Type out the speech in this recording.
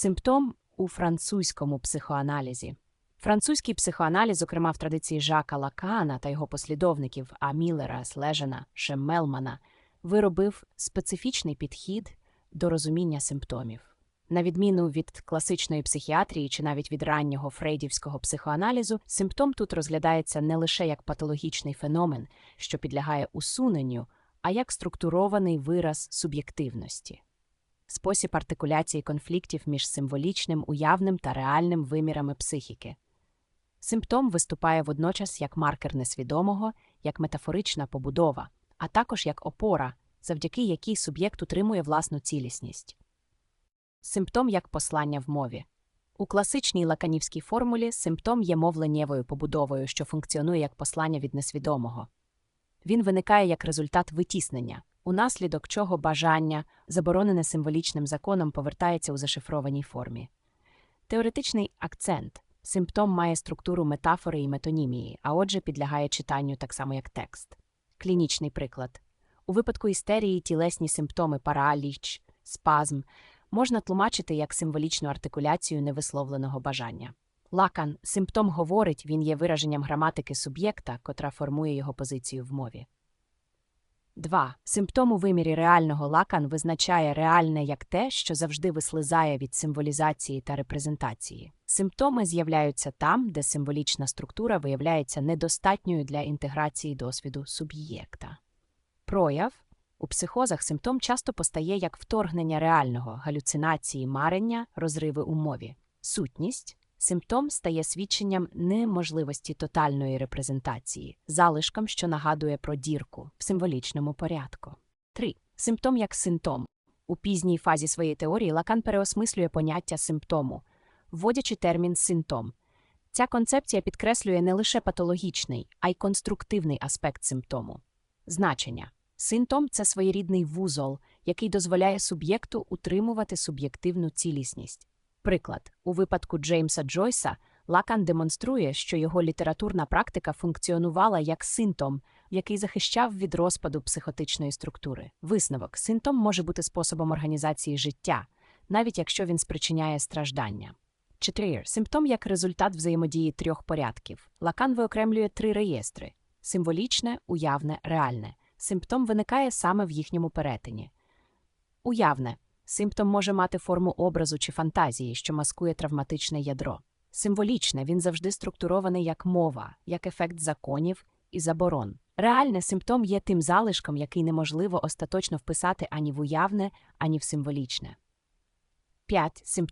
Симптом у французькому психоаналізі. Французький психоаналіз, зокрема в традиції Жака Лакана та його послідовників А. Міллера, Слежена, Шеммелмана, виробив специфічний підхід до розуміння симптомів. На відміну від класичної психіатрії чи навіть від раннього фрейдівського психоаналізу, симптом тут розглядається не лише як патологічний феномен, що підлягає усуненню, а як структурований вираз суб'єктивності. Спосіб артикуляції конфліктів між символічним, уявним та реальним вимірами психіки. Симптом виступає водночас як маркер несвідомого, як метафорична побудова, а також як опора, завдяки якій суб'єкт утримує власну цілісність. Симптом як послання в мові. У класичній лаканівській формулі симптом є мовленнєвою побудовою, що функціонує як послання від несвідомого. Він виникає як результат витіснення, унаслідок чого бажання, заборонене символічним законом, повертається у зашифрованій формі. Теоретичний акцент симптом має структуру метафори і метонімії, а отже, підлягає читанню так само, як текст. Клінічний приклад. У випадку істерії тілесні симптоми параліч, спазм можна тлумачити як символічну артикуляцію невисловленого бажання. Лакан симптом говорить, він є вираженням граматики суб'єкта, котра формує його позицію в мові. 2. Симптом у вимірі реального лакан визначає реальне як те, що завжди вислизає від символізації та репрезентації. Симптоми з'являються там, де символічна структура виявляється недостатньою для інтеграції досвіду суб'єкта. Прояв у психозах симптом часто постає як вторгнення реального, галюцинації, марення, розриви у мові. Сутність симптом стає свідченням неможливості тотальної репрезентації, залишком, що нагадує про дірку в символічному порядку. 3. Симптом як симптом. У пізній фазі своєї теорії Лакан переосмислює поняття симптому, вводячи термін симптом. Ця концепція підкреслює не лише патологічний, а й конструктивний аспект симптому. Значення. Симптом це своєрідний вузол, який дозволяє суб'єкту утримувати суб'єктивну цілісність. Приклад, у випадку Джеймса Джойса Лакан демонструє, що його літературна практика функціонувала як симптом, який захищав від розпаду психотичної структури. Висновок симптом може бути способом організації життя, навіть якщо він спричиняє страждання. 4. Симптом як результат взаємодії трьох порядків. Лакан виокремлює три реєстри символічне, уявне, реальне. Симптом виникає саме в їхньому перетині. Уявне симптом може мати форму образу чи фантазії, що маскує травматичне ядро. Символічне він завжди структурований як мова, як ефект законів і заборон. Реальне симптом є тим залишком, який неможливо остаточно вписати ані в уявне, ані в символічне. 5. Симптом